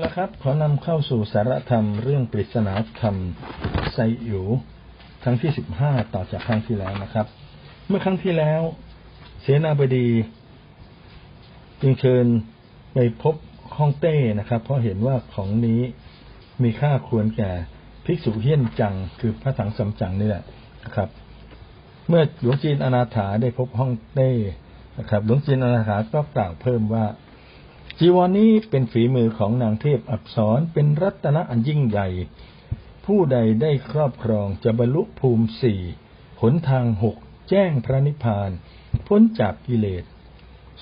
แล้วครับ ขอนำเข้าสู่สารธรรมเรื่องปริศนาธรรมไซอิ๋วครั้งที่สิบห้าต่อจากครั้งที่แล้วนะครับ เมื่อครั้งที่แล้ว เสนาบดีจึงเชิญไปพบฮ่องเต้นะครับ เพราะเห็นว่าของนี้มีค่าควรแก่ภิกษุเฮี้ยนจัง คือพระถังสำจังนี่แหละนะครับ เมื่อหลวงจีนอนาถาได้พบฮ่องเต้นะครับ หลวงจีนอนาถาก็กล่าวเพิ่มว่า จีวรนนี้เป็นฝีมือของนางเทพอักษรเป็นรัตนะอันยิ่งใหญ่ ผู้ใดได้ครอบครองจะบรรลุภูมิสี่หนทางหกแจ้งพระนิพพาน พ้นจากกิเลส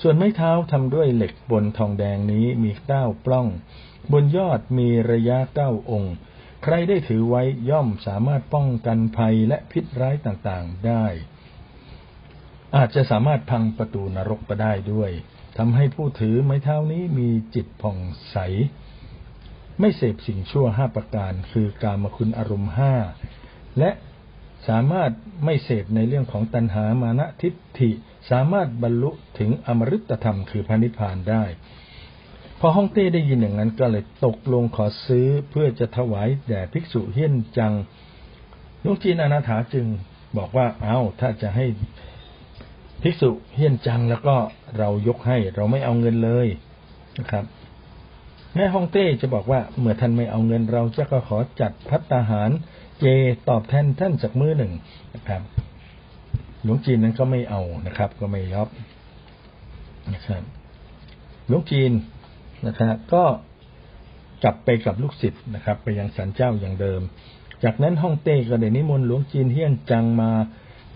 ส่วนไม้เท้าทำด้วยเหล็กบนทองแดงนี้มีเก้าปล้อง บนยอดมีระยะเก้าองค์ ใครได้ถือไว้ย่อมสามารถป้องกันภัยและพิษร้ายต่างๆได้ อาจจะสามารถพังประตูนรกไปได้ด้วย ทำให้ผู้ถือไม้เท้านี้มีจิตผ่องใส ไม่เสพสิ่งชั่วห้าประการ คือกามคุณอารมณ์ห้าและสามารถไม่เสพในเรื่องของตัณหามานะทิฏฐิ สามารถบรรลุถึงอมฤตธรรมคือพระนิพพานได้ พอฮ่องเต้ได้ยินอย่างนั้นก็เลยตกลงขอซื้อเพื่อจะถวายแด่ภิกษุเฮี้ยนจังลวงจีนอนาถาจึงบอกว่าเอา้าถ้าจะให้ ภิกษุเฮี้ยนจังแล้วก็เรายกให้เราไม่เอาเงินเลยนะครับแม่ฮ่องเต้จะบอกว่าเมื่อท่านไม่เอาเงินเราจะก็ขอจัดพัตตาหาร เจตอบแทนท่านจากมือหนึ่งนะครับ หลวงจีนนั้นก็ไม่เอานะครับ ก็ไม่ยอบนะครับหลวงจีนนะครับก็กลับไปกับลูกศิษย์นะครับ ไปยังสันเจ้าอย่างเดิม จากนั้นฮ่องเต้ก็ได้นิมนต์หลวงจีนเฮี้ยนจังมา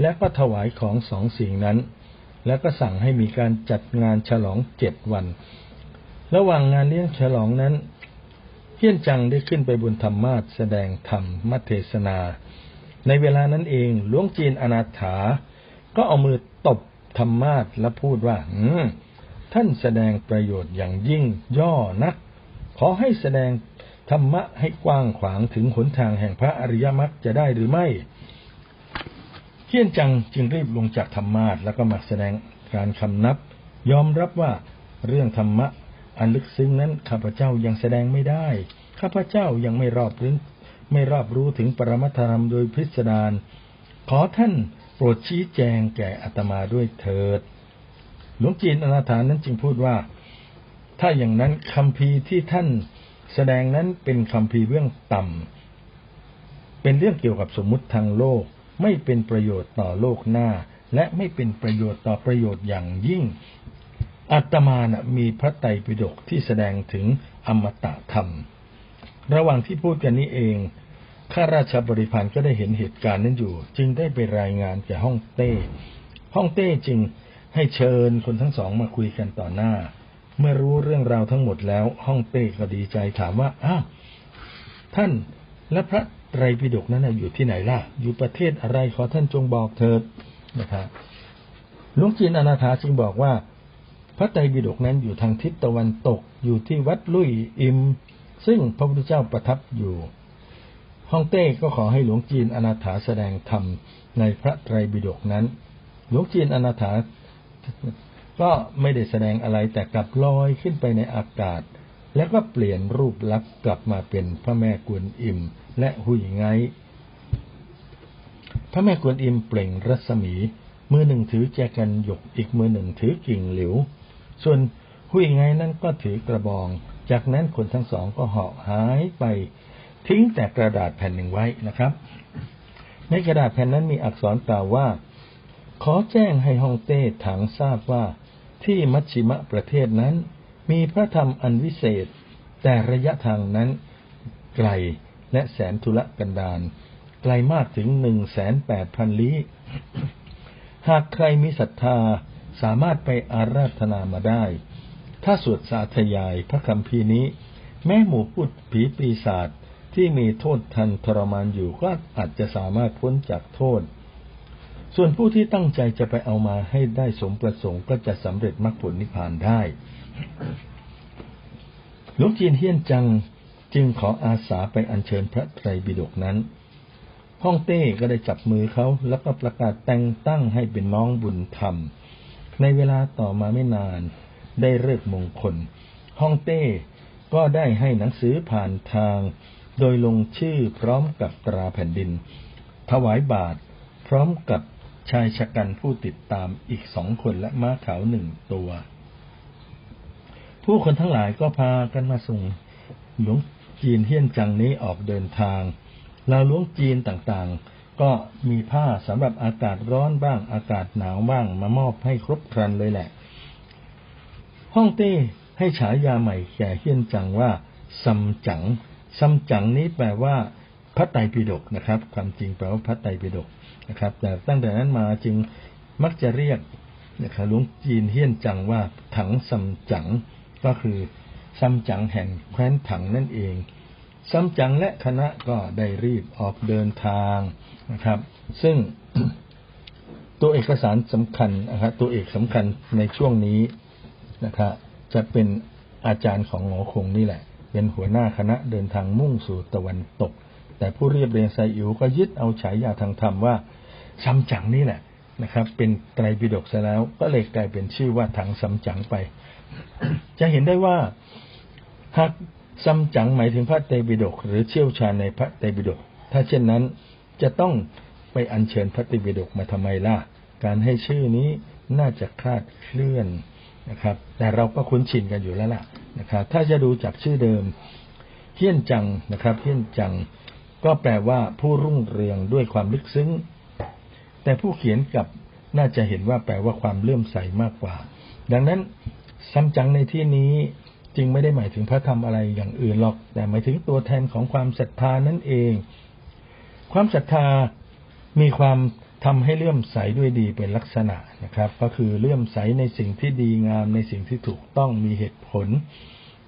และก็ถวายของสองสิ่งนั้น แล้วก็สั่งให้มีการจัดงานฉลองเจ็ดวัน ระหว่างงานเลี้ยงฉลองนั้นเฮี้ยนจังได้ขึ้นไปบนธรรมาสแสดงธรรมมัทเทศนา ในเวลานั้นเองหลวงจีนอนาถา ก็เอามือตบธรรมาสและพูดว่า อืมท่านแสดงประโยชน์อย่างยิ่งย่อนัก ขอให้แสดงธรรมะให้กว้างขวางถึงหนทางแห่งพระอริยมรรคจะได้หรือไม่ เฮียนจังจึงรีบลงจากธรรมาสแล้วก็มาแสดงการคำนับ ยอมรับว่าเรื่องธรรมะ อันลึกซึ้งนั้นข้าพเจ้ายังแสดงไม่ได้ ข้าพเจ้ายังไม่รอบรู้ไม่รอบรู้ถึงปรมัตธรรมโดยพิสดารขอท่านโปรดชี้แจงแก่อัตมาด้วยเถิด หลวงจีนอนาถานั้นจึงพูดว่า ถ้าอย่างนั้นคำพีที่ท่านแสดงนั้นเป็นคำพีเรื่องต่ำเป็นเรื่องเกี่ยวกับสมมุติทางโลก ไม่เป็นประโยชน์ต่อโลกหน้า และไม่เป็นประโยชน์ต่อประโยชน์อย่างยิ่งอาตมานะมีพระไตรปิฎกที่แสดงถึงอมตะธรรม ระหว่างที่พูดกันนี้เองข้าราชบริพารก็ได้เห็นเหตุการณ์นั้นอยู่ จึงได้ไปรายงานแก่ฮ่องเต้ฮ่องเต้จึงให้เชิญคนทั้งสองมาคุยกันต่อหน้า เมื่อรู้เรื่องราวทั้งหมดแล้วฮ่องเต้ก็ดีใจถามว่าอ้าวท่านและพระ ไตรปิฎกนั้นอยู่ที่ไหนล่ะ อยู่ประเทศอะไรขอท่านจงบอกเถิดนะครับหลวงจีนอนาถาจึงบอกว่า พระไตรปิฎกนั้นอยู่ทางทิศตะวันตกอยู่ที่วัดลุยอิม ซึ่งพระพุทธเจ้าประทับอยู่ฮ่องเต้ก็ขอให้หลวงจีนอนาถาแสดงธรรมในพระไตรปิฎกนั้น หลวงจีนอนาถาก็ไม่ได้แสดงอะไรแต่กลับลอยขึ้นไปในอากาศ แล้วก็เปลี่ยนรูปลักษณ์กลับมาเป็นพระแม่กวนอิม และหุยไง พระแม่กวนอิมเปล่งรัศมี มือหนึ่งถือแจกันหยก อีกมือหนึ่งถือกิ่งหลิว ส่วนหุยไงนั้นก็ถือกระบอง จากนั้นคนทั้งสองก็เหาะหายไป ทิ้งแต่กระดาษแผ่นหนึ่งไว้นะครับ ในกระดาษแผ่นนั้นมีอักษรกล่าวว่า ขอแจ้งให้ฮ่องเต้ถังทราบว่าที่มัชชิมะประเทศนั้น มีพระธรรมอันวิเศษ แต่ระยะทางนั้นไกล และแสนทุรกันดารไกลมากถึงหนึ่งแสนแปดพันลี้ หากใครมีศรัทธาสามารถไปอาราธนามาได้ ถ้าสวดสาธยายพระคำพีนี้ แม้หมู่พูดผีปีศาจที่มีโทษทันทรมานอยู่ก็อาจจะสามารถพ้นจากโทษ ส่วนผู้ที่ตั้งใจจะไปเอามาให้ได้สมประสงค์ก็จะสำเร็จมรรคผลนิพพานได้ หลวงจีนเฮียนจัง จึงขออาสาไปอัญเชิญพระไตรปิฎกนั้นฮ่องเต้ก็ได้จับมือเขาแล้วก็ประกาศแต่งตั้งให้เป็นน้องบุญธรรม ในเวลาต่อมาไม่นานได้เลิกมงคลฮ่องเต้ก็ได้ให้หนังสือผ่านทาง โดยลงชื่อพร้อมกับตราแผ่นดิน ถวายบาทพร้อมกับชายชะกันผู้ติดตามอีกสองคนและม้าขาวหนึ่งตัว ผู้คนทั้งหลายก็พากันมาส่งหลวง จีนเฮี้ยนจังนี้ออกเดินทางลาวหลวงจีนต่างๆ ก็มีผ้าสำหรับอากาศร้อนบ้างอากาศหนาวบ้างมามอบให้ครบครันเลยแหละห้องเต้ให้ฉายาใหม่แก่เฮี้ยนจังว่าซัมจังซัมจังนี้แปลว่าพระไตรปิฎกนะครับ ความจริงแปลว่าพระไตรปิฎกนะครับ แต่ตั้งแต่นั้นมาจึงมักจะเรียกนะครับหลวงจีนเฮี้ยนจังว่าถังซัมจังก็คือ ซัมจังแห่งแคว้นถังนั่นเองซัมจังและคณะก็ได้รีบออกเดินทางนะครับ ซึ่งตัวเอกสารสำคัญนะครับตัวเอกสำคัญในช่วงนี้นะครับจะเป็นอาจารย์ของหงอคงนี่แหละ เป็นหัวหน้าคณะเดินทางมุ่งสู่ตะวันตก แต่ผู้เรียบเรียงไซอิ๋วก็ยึดเอาฉายาทางธรรมว่าซัมจังนี่แหละนะครับ เป็นไตรปิฎกซะแล้วก็เลยกลายเป็นชื่อว่าถังซัมจังไป จะเห็นได้ว่าหากซัมจังหมายถึงพระไตรปิฎกหรือเชี่ยวชาญในพระไตรปิฎกถ้าเช่นนั้นจะต้องไปอัญเชิญพระไตรปิฎกมาทำไมล่ะ การให้ชื่อนี้น่าจะคลาดเคลื่อนนะครับ แต่เราก็คุ้นชินกันอยู่แล้วล่ะนะครับ ถ้าจะดูจากชื่อเดิมเฮี้ยนจังนะครับเฮี้ยนจังก็แปลว่าผู้รุ่งเรืองด้วยความลึกซึ้ง แต่ผู้เขียนกับน่าจะเห็นว่าแปลว่าความเลื่อมใสมากกว่า ดังนั้น ซัมจังในที่นี้จึงไม่ได้หมายถึงพระธรรมอะไรอย่างอื่นหรอก แต่หมายถึงตัวแทนของความศรัทธานั่นเอง ความศรัทธามีความทำให้เลื่อมใสด้วยดีเป็นลักษณะนะครับ ก็คือเลื่อมใสในสิ่งที่ดีงามในสิ่งที่ถูกต้องมีเหตุผล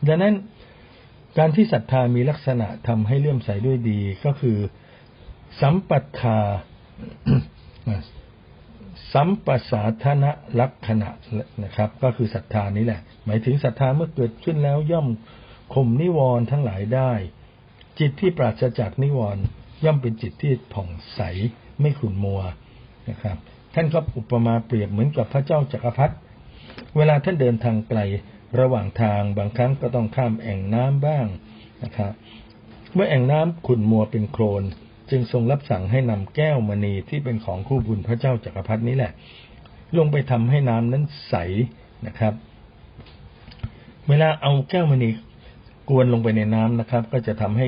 ดังนั้นการที่ศรัทธามีลักษณะทำให้เลื่อมใสด้วยดีก็คือ สัมปัทา สัมปสาธนะลักษณะนะครับ ก็คือศรัทธานี้แหละ หมายถึงศรัทธาเมื่อเกิดขึ้นแล้วย่อมข่มนิวรณ์ทั้งหลายได้ จิตที่ปราศจากนิวรณ์ย่อมเป็นจิตที่ผ่องใสไม่ขุ่นมัวนะครับ ท่านก็อุปมาเปรียบเหมือนกับพระเจ้าจักรพรรดิเวลาท่านเดินทางไกลระหว่างทางบางครั้งก็ต้องข้ามแอ่งน้ำบ้างนะครับเมื่อแอ่งน้ำขุ่นมัวเป็นโคลน จึงทรงรับสั่งให้นำแก้วมณีที่เป็นของคู่บุญพระเจ้าจักรพรรดินี้แหละ ลงไปทำให้น้ำนั้นใสนะครับ เวลาเอาแก้วมณีกวนลงไปในน้ำนะครับ ก็จะทำให้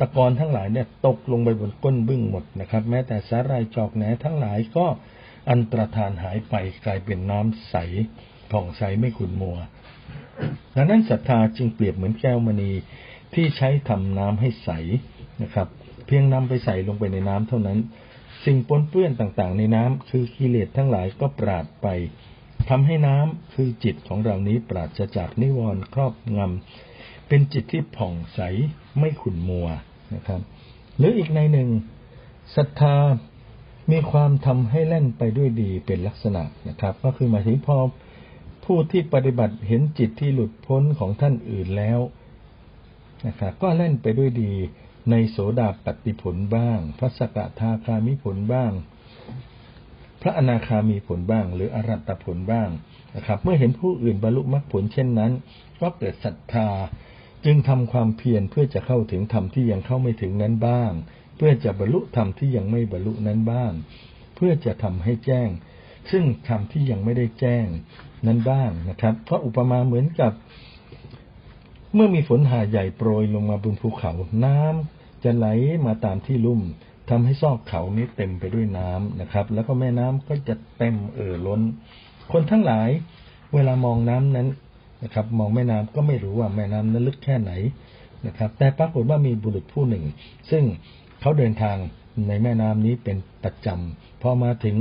ตะกอนทั้งหลายเนี่ยตกลงไปบนก้นบึ้งหมดนะครับ แม้แต่สาหร่ายจอกแหนทั้งหลายก็อันตรธานหายไปกลายเป็นน้ำใสผ่องใสไม่ขุ่นมัวดังนั้นศรัทธาจึงเปรียบเหมือนแก้วมณีที่ใช้ทำน้ำให้ใสนะครับ เพียงนำไปใส่ลงไปในน้ำเท่านั้น สิ่งปนเปื้อนต่างๆ ในน้ำคือกิเลสทั้งหลายก็ปราดไปทำให้น้ำคือจิตของเรานี้ปราศจากนิวรณ์ครอบงำเป็นจิตที่ผ่องใสไม่ขุ่นมัวนะครับ หรืออีกในหนึ่งศรัทธามีความทำให้เล่นไปด้วยดีเป็นลักษณะนะครับ ก็คือหมายถึงพอผู้ที่ปฏิบัติเห็นจิตที่หลุดพ้นของท่านอื่นแล้วนะครับก็เล่นไปด้วยดี ในโสดาปฏิผลบ้าง พระสกทาคามิผลบ้าง พระอนาคามีผลบ้าง หรืออรัตตผลบ้างนะครับ เมื่อเห็นผู้อื่นบรรลุมรรคผลเช่นนั้น ก็เกิดศรัทธาจึงทำความเพียรเพื่อจะเข้าถึงธรรมที่ยังเข้าไม่ถึงนั้นบ้าง เพื่อจะบรรลุธรรมที่ยังไม่บรรลุนั้นบ้าง เพื่อจะทำให้แจ้ง ซึ่งธรรมที่ยังไม่ได้แจ้งนั้นบ้างนะครับ เพราะอุปมาเหมือนกับ เมื่อมีฝนหาใหญ่โปรยลงมาบนภูเขาน้ำจะไหลมาตามที่ลุ่มทำให้ซอกเขานี้เต็มไปด้วยน้ำนะครับ แล้วก็แม่น้ำก็จะเต็มเอ่อล้น คนทั้งหลายเวลามองน้ำนั้นนะครับ มองแม่น้ำก็ไม่รู้ว่าแม่น้ำนั้นลึกแค่ไหนนะครับ แต่ปรากฏว่ามีบุรุษผู้หนึ่ง ซึ่งเขาเดินทางในแม่น้ำนี้เป็นประจำพอมาถึง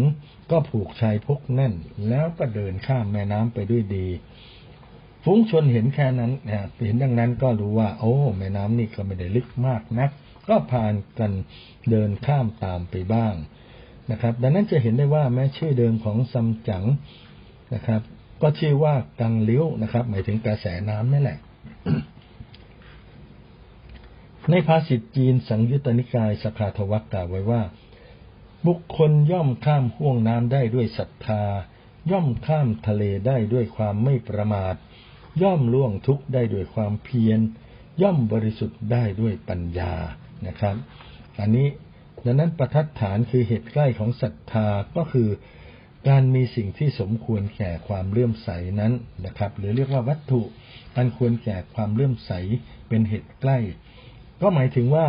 ก็ผูกชายพกแน่น แล้วก็เดินข้ามแม่น้ำไปด้วยดี ฟุ้งชนเห็นแค่นั้นเห็นดังนั้นก็รู้ว่า โอ้แม่น้ำนี่ก็ไม่ได้ลึกมากนัก ก็ผ่านกันเดินข้ามตามไปบ้างนะครับ ดังนั้นจะเห็นได้ว่าแม้ชื่อเดิมของซัมจั๋งนะครับ ก็ชื่อว่ากังเลี้ยวนะครับ หมายถึงกระแสน้ำนั่นแหละ ในภาษิตจีนสังยุตตนิกายสคาทวักกล่าวไว้ว่า บุคคลย่อมข้ามห่วงน้ำได้ด้วยศรัทธา ย่อมข้ามทะเลได้ด้วยความไม่ประมาท ย่อมล่วงทุกข์ได้ด้วยความเพียร ย่อมบริสุทธิ์ได้ด้วยปัญญานะครับ อันนี้ดังนั้นประทัดฐานคือเหตุใกล้ของศรัทธาก็คือ การมีสิ่งที่สมควรแก่ความเลื่อมใสนั้นนะครับ หรือเรียกว่าวัตถุอันควรแก่ความเลื่อมใสเป็นเหตุใกล้ ก็หมายถึงว่า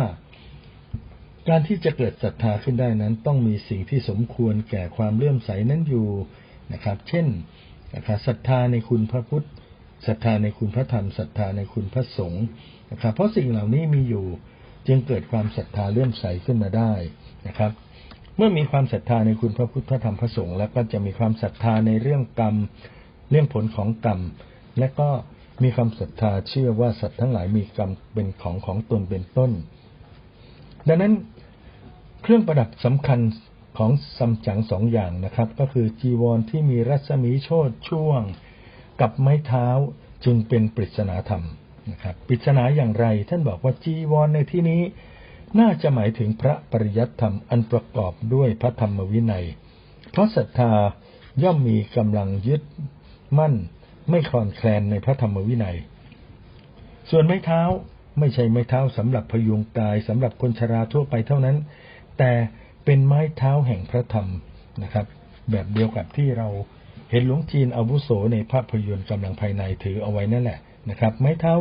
การที่จะเกิดศรัทธาขึ้นได้นั้น ต้องมีสิ่งที่สมควรแก่ความเลื่อมใสนั้นอยู่นะครับ เช่นนะครับศรัทธาในคุณพระพุทธ ศรัทธาในคุณพระธรรมศรัทธาในคุณพระสงฆ์นะครับ เพราะสิ่งเหล่านี้มีอยู่จึงเกิดความศรัทธาเลื่อมใสขึ้นมาได้นะครับ เมื่อมีความศรัทธาในคุณพระพุทธพระธรรมพระสงฆ์แล้วก็จะมีความศรัทธาในเรื่องกรรม เรื่องผลของกรรม และก็มีความศรัทธาเชื่อว่าสัตว์ทั้งหลายมีกรรมเป็นของของตนเป็นต้น ดังนั้นเครื่องประดับสำคัญของซัมจั๋งสองอย่างนะครับ ก็คือจีวรที่มีรัศมีโชดช่วง กับไม้เท้าจึงเป็นปริศนาธรรมนะครับปริศนาอย่างไรท่านบอกว่าจีวรในที่นี้ น่าจะหมายถึงพระปริยัติธรรมอันประกอบด้วยพระธรรมวินัย เพราะศรัทธาย่อมมีกำลังยึดมั่นไม่คลอนแคลนในพระธรรมวินัย ส่วนไม้เท้าไม่ใช่ไม้เท้าสำหรับพยุงกายสำหรับคนชราทั่วไปเท่านั้น แต่เป็นไม้เท้าแห่งพระธรรมนะครับ แบบเดียวกับที่เรา เห็นหลวงจีนอาวุโสในภาพยนตร์กำลังภายในถือเอาไว้นั่นแหละนะครับ ไม้เท้า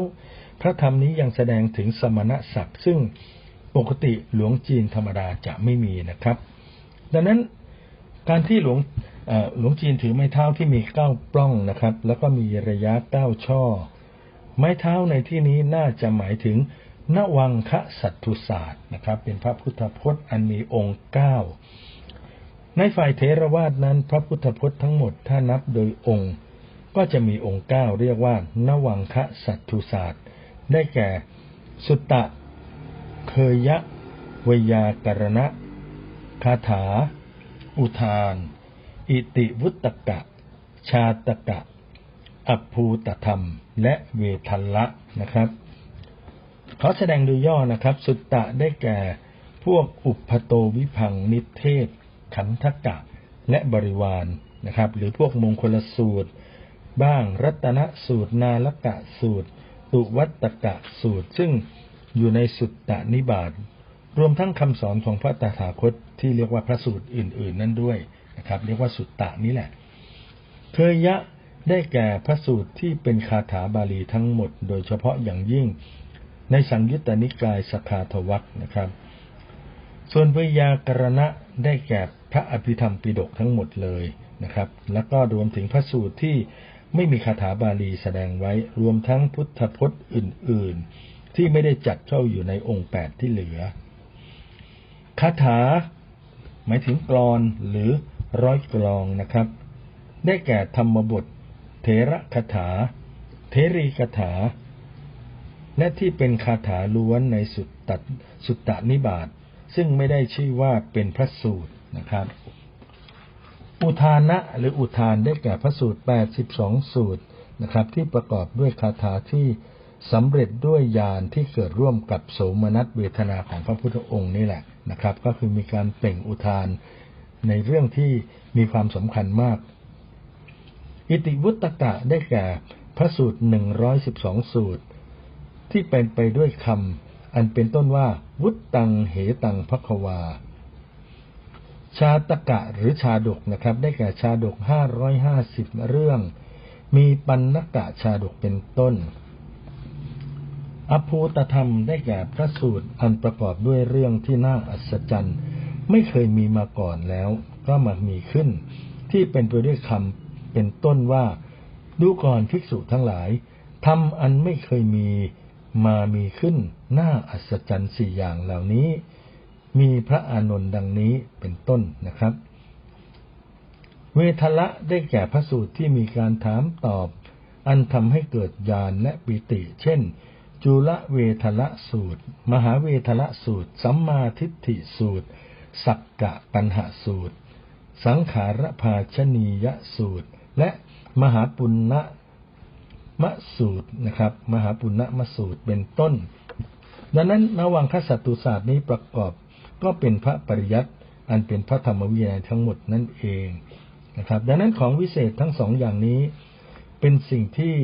พระธรรมนี้ยังแสดงถึงสมณศักดิ์ซึ่งปกติหลวงจีนธรรมดาจะไม่มีนะครับ ดังนั้นการที่หลวงหลวงจีนถือไม้เท้าที่มีเก้าปล้องนะครับ แล้วก็มีระยะเก้าช่อ ไม้เท้าในที่นี้น่าจะหมายถึงนวังคะสัตตุศาสตร์นะครับ เป็นพระพุทธพจน์อันมีองค์เก้า ในฝ่ายเทรวาสนั้นพระพุทธพจน์ทั้งหมดถ้านับโดยองค์ ก็จะมีองค์เก้าเรียกว่านวังคะสัตตุศาสตร์ ได้แก่ สุตตะ เคยะวยากรณะ คาถา อุทาน อิติวุตตกะ ชาตกะ อภูตธรรม และเวทัลละนะครับขอแสดงโดยย่อนะครับ สุตตะได้แก่พวกอุปโตวิพังนิเทศ ขันธกะและบริวารนะครับ หรือพวกมงคลสูตร บ้างรัตนสูตร นาลกะสูตร ตุวัตกะสูตร ซึ่งอยู่ในสุตตะนิบาตรวมทั้งคำสอนของพระตถาคตที่เรียกว่าพระสูตรอื่น ๆ นั่นด้วยนะครับ เรียกว่าสุตตะนี้แหละเคยะได้แก่พระสูตรที่เป็นคาถาบาลีทั้งหมด โดยเฉพาะอย่างยิ่งในสังยุตตนิกายสคาทวักนะครับ ส่วนวิยากรณะได้แก่ พระอภิธรรมปิฎกทั้งหมดเลยนะครับ แล้วก็รวมถึงพระสูตรที่ไม่มีคาถาบาลีแสดงไว้ รวมทั้งพุทธพจน์อื่น ๆ ที่ไม่ได้จัดเข้าอยู่ในองค์แปดที่เหลือ คาถา หมายถึงกรอนหรือร้อยกลองนะครับ ได้แก่ธรรมบทเทระคาถา เทรีคาถา และที่เป็นคาถาล้วนในสุตตสุตตนิบาตซึ่งไม่ได้ชื่อว่าเป็นพระสูตร นะครับอุทานะหรืออุทานได้แก่พระสูตร 82 สูตรนะครับที่ประกอบด้วยคาถาที่สำเร็จด้วยญาณที่เกิดร่วมกับโสมนัสเวทนาของพระพุทธองค์นี่แหละนะครับ ก็คือมีการเปล่งอุทานในเรื่องที่มีความสำคัญมาก อิติวุตตะได้แก่พระสูตร 112 สูตร ที่เป็นไปด้วยคำอันเป็นต้นว่าวุตตังเหตังพัควา ชาตกะหรือชาดกนะครับ ได้แก่ชาดกห้าร้อยห้าสิบเรื่อง มีปันนกะชาดกเป็นต้น อภูตธรรมได้แก่พระสูตรอันประกอบด้วยเรื่องที่น่าอัศจรรย์ ไม่เคยมีมาก่อนแล้วก็มามีขึ้น ที่เป็นไปด้วยคำเป็นต้นว่า ดูก่อนภิกษุทั้งหลายทำอันไม่เคยมีมามีขึ้นน้าอัศจรรย์สี่อย่างเหล่านี้ มีพระอานนท์ดังนี้เป็นต้นนะครับ เวทละได้แก่พระสูตรที่มีการถามตอบ อันทำให้เกิดญาณและปิติ เช่น จุลเวทละสูตร มหาเวทละสูตร สัมมาทิฏฐิสูตร สักกะปัญหาสูตร สังขารภาชนียสูตร และมหาปุณณมสูตรนะครับ มหาปุณณมสูตรเป็นต้น ดังนั้นนวังคสัตตุศาสตร์นี้ประกอบ ก็เป็นพระปริยัติอันเป็นพระธรรมวินัยทั้งหมดนั่นเองนะครับ ดังนั้นของวิเศษทั้งสองอย่างนี้ เป็นสิ่งที่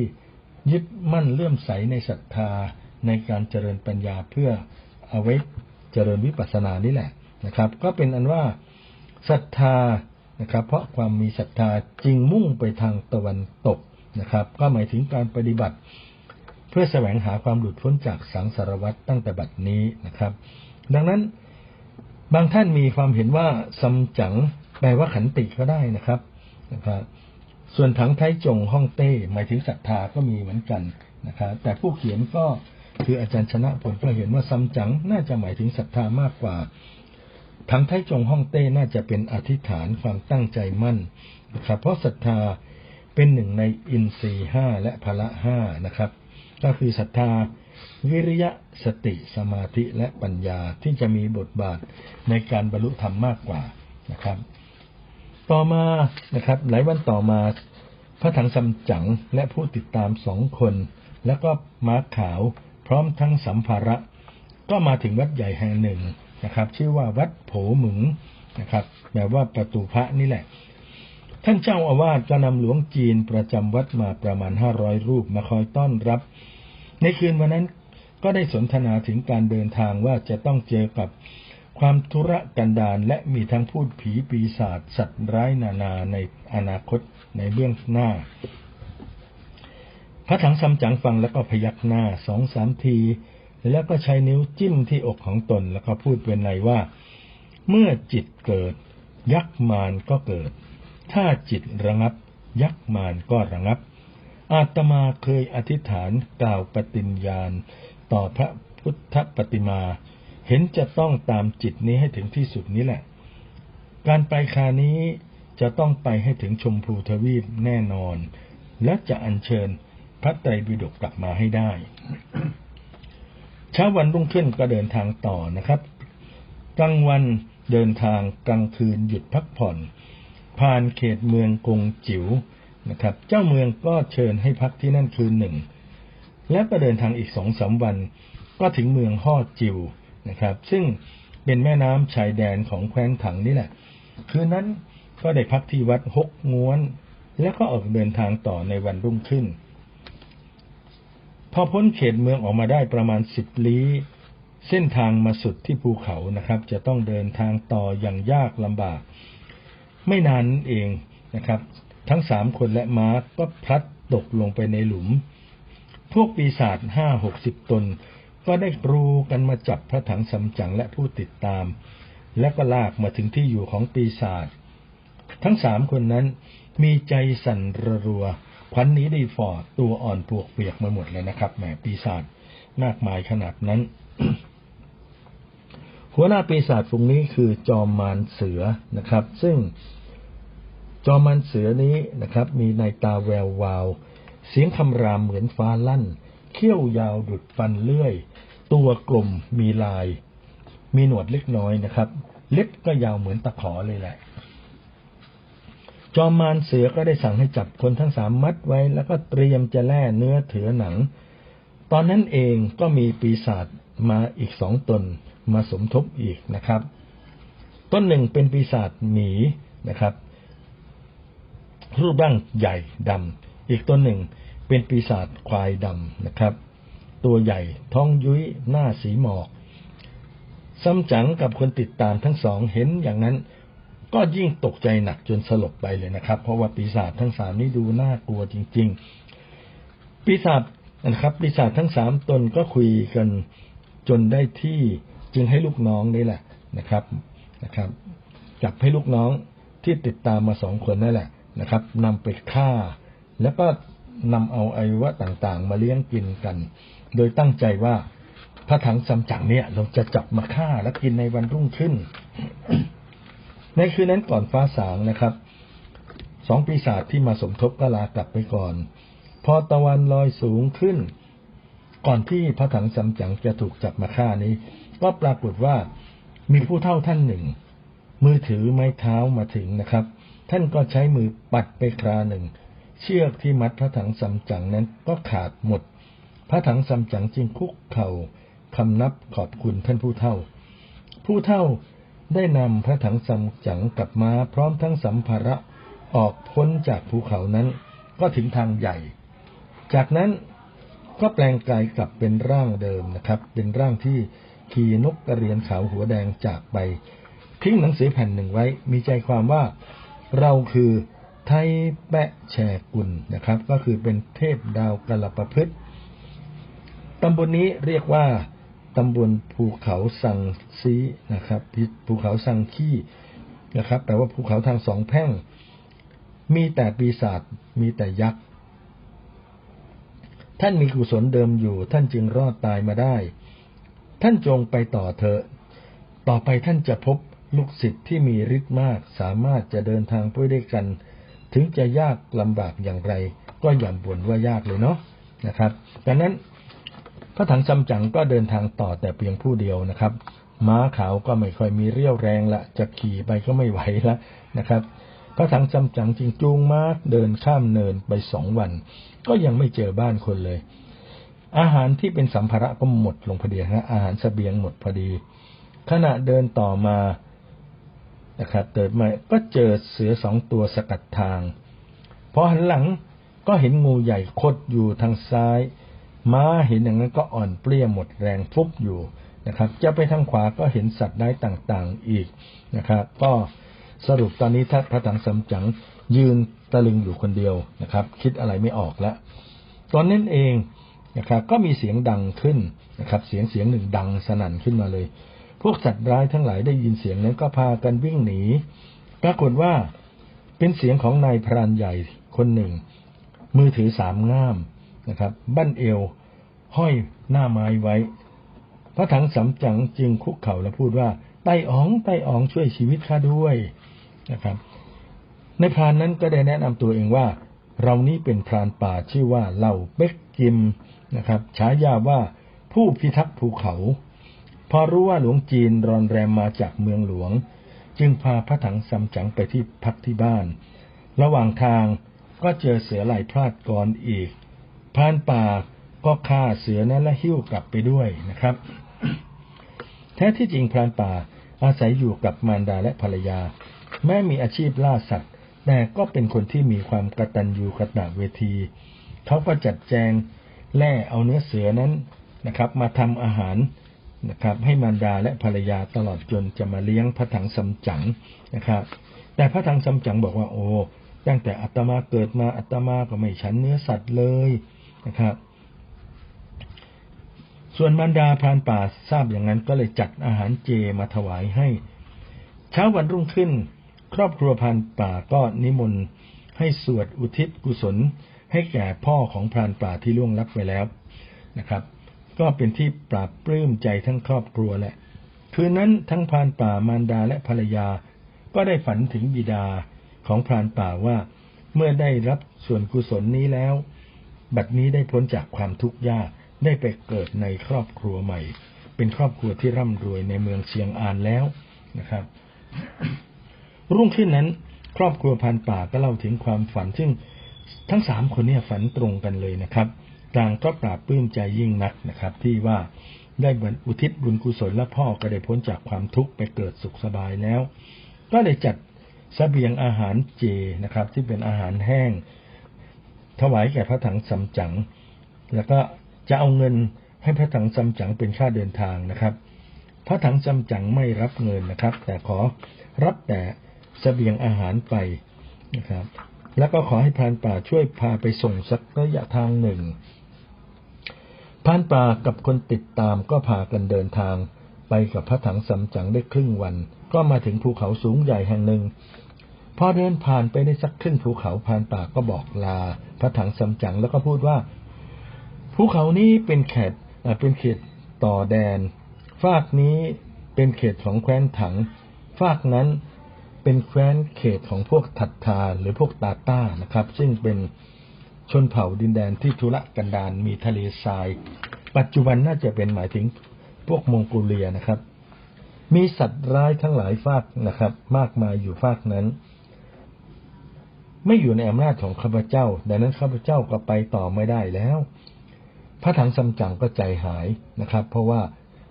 ยึดมั่นเลื่อมใสในศรัทธาในการเจริญปัญญาเพื่อเอาไว้เจริญวิปัสสนานี่แหละนะครับ ก็เป็นอันว่าศรัทธานะครับ เพราะความมีศรัทธาจริงมุ่งไปทางตะวันตกนะครับ ก็หมายถึงการปฏิบัติ เพื่อแสวงหาความหลุดพ้นจากสังสารวัฏตั้งแต่บัดนี้นะครับ ดังนั้น บางท่านมีความเห็นว่าซัมจั๋งแปลว่าขันติก็ได้นะครับนะครับส่วนถังไทจงฮ่องเต้หมายถึงศรัทธาก็มีเหมือนกันนะครับแต่ผู้เขียนก็คืออาจารย์ชนะผลก็เห็นว่าซัมจั๋งน่าจะหมายถึงศรัทธามากกว่าถังไทจงฮ่องเต้น่าจะเป็นอธิษฐานความตั้งใจมั่นนะครับเพราะศรัทธาเป็นหนึ่งในอินทรีห้าและพละห้านะครับ ก็คือศรัทธา วิริยะสติสมาธิและปัญญาที่จะมีบทบาทในการบรรลุธรรมมากกว่านะครับ ต่อมานะครับ หลายวันต่อมาพระถังซัมจั๋งและผู้ติดตามสองคน แล้วก็ม้าขาวพร้อมทั้งสัมภาระ ก็มาถึงวัดใหญ่แห่งหนึ่งนะครับ ชื่อว่าวัดโผหมึงนะครับแปลว่าประตูพระนี่แหละ ท่านเจ้าอาวาสก็นำหลวงจีนประจำวัดมาประมาณห้าร้อยรูปมาคอยต้อนรับ ในคืนวันนั้น ก็ได้สนทนาถึงการเดินทางว่าจะต้องเจอกับความทุรกันดารและมีทั้งพูดผีปีศาจสัตว์ร้ายนานาในอนาคตในเบื้องหน้า พระถังซัมจั๋งฟังแล้วก็พยักหน้าสองสามที แล้วก็ใช้นิ้วจิ้มที่อกของตนแล้วก็พูดเป็นไรว่า เมื่อจิตเกิด ยักษ์มารก็เกิด ถ้าจิตระงับ ยักษ์มารก็ระงับ อาตมาเคยอธิษฐานกล่าวปฏิญญาณ ต่อพระพุทธปฏิมา เห็นจะต้องตามจิตนี้ให้ถึงที่สุดนี้แหละ การไปคานี้จะต้องไปให้ถึงชมพูทวีปแน่นอน และจะอัญเชิญพระไตรปิฎกกลับมาให้ได้ เช้าวันรุ่งขึ้นก็เดินทางต่อนะครับ กลางวันเดินทางกลางคืนหยุดพักผ่อน ผ่านเขตเมืองกงจิ๋วนะครับ เจ้าเมืองก็เชิญให้พักที่นั่นคืนหนึ่ง แล้วก็เดินทางอีกสองสามวัน ก็ถึงเมืองฮ่อจิวนะครับ ซึ่งเป็นแม่น้ำชายแดนของแคว้นถังนี่แหละ คืนนั้นก็ได้พักที่วัดฮกง้วน แล้วก็ออกเดินทางต่อในวันรุ่งขึ้น พอพ้นเขตเมืองออกมาได้ประมาณสิบลี้ เส้นทางมาสุดที่ภูเขานะครับ จะต้องเดินทางต่ออย่างยากลำบาก ไม่นานเองนะครับ ทั้งสามคนและม้าก็พลัดตกลงไปในหลุม พวกปีศาจห้าหกสิบตน ก็ได้กรูกันมาจับพระถังสำจังและผู้ติดตาม และก็ลากมาถึงที่อยู่ของปีศาจทั้งสามคนนั้นมีใจสั่นระรัวควันนี้ได้ฟอดตัวอ่อนปวกเปียกมาหมดเลยนะครับแหมปีศาจมากมายขนาดนั้น หัวหน้าปีศาจฝูงนี้คือจอมมารเสือนะครับ ซึ่งจอมมันเสือนี้นะครับ มีในตาแวววาว เสียงคำรามเหมือนฟ้าลั่น เขี้ยวยาวดุดฟันเลื่อย ตัวกลมมีลาย มีหนวดเล็กน้อยนะครับ เล็บก็ยาวเหมือนตะขอเลยแหละ จอมมารเสือก็ได้สั่งให้จับคนทั้งสามมัดไว้ แล้วก็เตรียมจะแล่เนื้อเถือหนัง ตอนนั้นเองก็มีปีศาจมาอีกสองตนมาสมทบอีกนะครับ ต้นหนึ่งเป็นปีศาจหมีนะครับ รูปร่างใหญ่ดำ อีกตัวหนึ่งเป็นปีศาจควายดำนะครับ ตัวใหญ่ท้องยุ้ยหน้าสีหมอกซัมจั๋งกับคนติดตามทั้งสองเห็นอย่างนั้น ก็ยิ่งตกใจหนักจนสลบไปเลยนะครับ เพราะว่าปีศาจทั้งสามนี้ดูน่ากลัวจริง ๆ ปีศาจนะครับ ปีศาจทั้งสามตนก็คุยกันจนได้ที่จึงให้ลูกน้องนี่แหละนะครับนะครับ จับให้ลูกน้องที่ติดตามมาสองคนนั่นแหละนะครับนำไปฆ่า แล้วก็นำเอาอวัยวะต่างๆ มาเลี้ยงกินกัน โดยตั้งใจว่าพระถังซัมจั๋งเนี่ย เราจะจับมาฆ่าและกินในวันรุ่งขึ้น ในคืนนั้นก่อนฟ้าสางนะครับสองปีศาจที่มาสมทบก็ลากลับไปก่อน พอตะวันลอยสูงขึ้น ก่อนที่พระถังซัมจั๋งจะถูกจับมาฆ่านี้ ก็ปรากฏว่ามีผู้เท่าท่านหนึ่ง มือถือไม้เท้ามาถึงนะครับ ท่านก็ใช้มือปัดไปคราหนึ่ง เชือกที่มัดพระถังซัมจั๋งนั้นก็ขาดหมด พระถังซัมจั๋งจึงคุกเข่าคำนับขอบคุณท่านผู้เท่า ผู้เท่าได้นำพระถังซัมจั๋งกับมาพร้อมทั้งสัมภาระออกพ้นจากภูเขานั้น ก็ถึงทางใหญ่ จากนั้นก็แปลงกายกลับเป็นร่างเดิมนะครับ เป็นร่างที่ขี่นกกระเรียนขาวหัวแดงจากไป ทิ้งหนังสือแผ่นหนึ่งไว้ มีใจความว่าเราคือ ไทยแปะแชกุลนะครับ ก็คือเป็นเทพดาวกระประพฤติตำบลนนี้เรียกว่าตำบลภูเขาสังซีนะครับภูเขาสังขี้นะครับแปลว่าภูเขาทางสองแพ่ง มีแต่ปีศาจมีแต่ยักษ์ท่านมีกุศลเดิมอยู่ ท่านจึงรอดตายมาได้ ท่านจงไปต่อเถอะ ต่อไปท่านจะพบลูกศิษย์ที่มีฤทธิ์มาก สามารถจะเดินทางไปด้วยกัน ถึงจะยากลำบากอย่างไร ก็อย่าบ่นว่ายากเลยเนาะนะครับดังนั้นพระถังซัมจั๋งก็เดินทางต่อแต่เพียงผู้เดียวนะครับ ม้าขาวก็ไม่ค่อยมีเรี่ยวแรงละจะขี่ไปก็ไม่ไหวแล้วนะครับ พระถังซัมจั๋งจึงจูงม้าเดินข้ามเนินไปสองวัน ก็ยังไม่เจอบ้านคนเลย อาหารที่เป็นสัมภาระก็หมดลงพอดีนะอาหารสเสบียงหมดพอดี ขณะเดินต่อมา นะครับเดินมาก็เจอเสือสองตัวสกัดทางพอหันหลังก็เห็นงูใหญ่คดอยู่ทางซ้าย ม้าเห็นอย่างนั้นก็อ่อนเปลี้ยหมดแรงฟุบอยู่นะครับ จะไปทางขวาก็เห็นสัตว์ได้ต่างๆอีกนะครับ ก็สรุปตอนนี้ท่าพระถังสัมจั๋งยืนตะลึงอยู่คนเดียวนะครับ คิดอะไรไม่ออกแล้วตอนนั้นเองนะครับ ก็มีเสียงดังขึ้นนะครับ เสียงเสียงหนึ่งดังสนั่นขึ้นมาเลย พวกสัตว์ร้ายทั้งหลายได้ยินเสียงนั้นก็พากันวิ่งหนี ปรากฏว่าเป็นเสียงของนายพรานใหญ่คนหนึ่ง มือถือสามง่ามนะครับ บั้นเอว ห้อยหน้าไม้ไว้ พระถังสำจังจึงคุกเข่าและพูดว่า ไต้อ๋อง ไต้อ๋องช่วยชีวิตข้าด้วยนะครับ ในพรานนั้นก็ได้แนะนำตัวเองว่า เรานี้เป็นพรานป่าชื่อว่าเหล่าเบกกิมนะครับ ฉายาว่าผู้พิทักษ์ภูเขา พอรู้ว่าหลวงจีนรอนแรมมาจากเมืองหลวง จึงพาพระถังสำจังไปที่พักที่บ้าน ระหว่างทางก็เจอเสือลายพลาดกรออีกพรานป่าก็ฆ่าเสือนั้นและหิ้วกลับไปด้วยนะครับ แท้ที่จริงพรานป่าอาศัยอยู่กับมารดาและภรรยา แม้มีอาชีพล่าสัตว์ แต่ก็เป็นคนที่มีความกระตัญญูกตเวที เขาก็จัดแจงแล่เอาเนื้อเสือนั้นนะครับ มาทำอาหาร นะครับ ให้มารดาและภรรยาตลอดจนจะมาเลี้ยงพระถังสำจั๋งนะครับ แต่พระถังสำจั๋งบอกว่าโอ้ตั้งแต่อัตมาเกิดมาอัตมาก็ไม่ฉันเนื้อสัตว์เลยนะครับ ส่วนมารดาพรานป่าทราบอย่างนั้นก็เลยจัดอาหารเจมาถวายให้ เช้าวันรุ่งขึ้น ครอบครัวพรานป่าก็นิมนต์ให้สวดอุทิศกุศล ให้แก่พ่อของพรานป่าที่ล่วงลับไปแล้วนะครับ ก็เป็นที่ปราบปลื้มใจทั้งครอบครัวแหละ คืนนั้นทั้งพรานป่ามารดาและภรรยา ก็ได้ฝันถึงบิดาของพรานป่าว่า เมื่อได้รับส่วนกุศลนี้แล้ว บัดนี้ได้พ้นจากความทุกข์ยากได้ไปเกิดในครอบครัวใหม่ เป็นครอบครัวที่ร่ำรวยในเมืองเชียงอานแล้วนะครับ รุ่งขึ้นนั้น ครอบครัวพันป่าก็เล่าถึงความฝันซึ่งทั้งสามคนเนี่ยฝันตรงกันเลยนะครับ ต่างก็ปราบปลื้มใจยิ่งนักนะครับ ที่ว่าได้เหมือนอุทิศบุญกุศลและพ่อก็ได้พ้นจากความทุกข์ไปเกิดสุขสบายแล้ว ก็เลยจัดสเสบียงอาหารเจนะครับ ที่เป็นอาหารแห้ง ถวายแก่พระถังซัมจั๋งแล้วก็จะเอาเงินให้พระถังซัมจั๋งเป็นค่าเดินทางนะครับ พระถังซัมจั๋งไม่รับเงินนะครับ แต่ขอรับแต่สเสบียงอาหารไปนะครับ แล้วก็ขอให้พรานป่าช่วยพาไปส่งสักระยะทางหนึ่ง พานป่ากับคนติดตามก็พากันเดินทาง ไปกับพระถังซัมจั๋งได้ครึ่งวัน ก็มาถึงภูเขาสูงใหญ่แห่งหนึ่งพอเดินผ่านไปได้สักครึ่งภูเขาพานป่าก็บอกลา พระถังสำจังแล้วก็พูดว่า ภูเขานี้เป็นเขตเป็นเขตต่อแดน ฟากนี้เป็นเขตของแคว้นถัง ฟากนั้นเป็นแคว้นเขตของพวกถัดทาหรือพวกตาต้านะครับ ซึ่งเป็น ชนเผ่าดินแดนที่ทุรกันดารมีทะเลทราย ปัจจุบันน่าจะเป็นหมายถึงพวกมองโกเลียนะครับ มีสัตว์ร้ายทั้งหลายฟากนะครับ มากมายอยู่ฟากนั้น ไม่อยู่ในอำนาจของข้าพเจ้า ดังนั้นข้าพเจ้าก็ไปต่อไม่ได้แล้ว พระถังซัมจั๋งก็ใจหายนะครับ เพราะว่า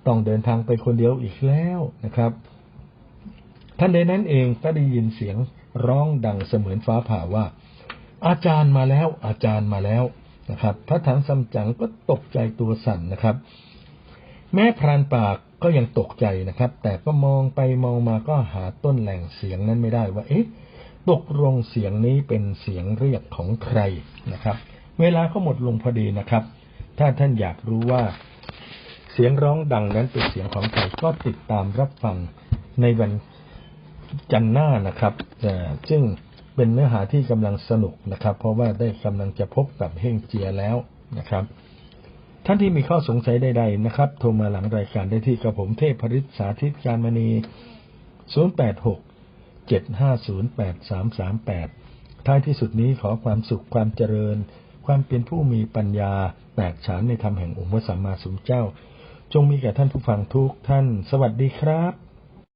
ต้องเดินทางไปคนเดียวอีกแล้วนะครับท่านใดนั้นเองก็ได้ยินเสียงร้องดังเสมือนฟ้าผ่าว่า อาจารย์มาแล้ว อาจารย์มาแล้วนะครับ พระถังซัมจั๋งก็ตกใจตัวสั่นนะครับ แม้พรานปากก็ยังตกใจนะครับ แต่ก็มองไปมองมาก็หาต้นแหล่งเสียงนั้นไม่ได้ว่า เอ๊ะ ตกลงเสียงนี้เป็นเสียงเรียกของใครนะครับ เวลาก็หมดลงพอดีนะครับ ถ้าท่านอยากรู้ว่า เสียงร้องดังนั้นเป็นเสียงของใครก็ติดตามรับฟังในวันจันทร์หน้านะครับเอ่ซึ่ง เป็นเนื้อหาที่กำลังสนุกนะครับ เพราะว่าได้กำลังจะพบกับเฮงเจียแล้วนะครับ ท่านที่มีข้อสงสัยใดๆนะครับ โทรมาหลังรายการได้ที่กระผมเทพพริษสาธิตการมณี 086 750 8338 ท้ายที่สุดนี้ขอความสุขความเจริญ ความเป็นผู้มีปัญญาแตกฉานในธรรมแห่งองค์พระสัมมาสัมพุทธเจ้า จงมีแก่ท่านผู้ฟังทุกท่าน สวัสดีครับ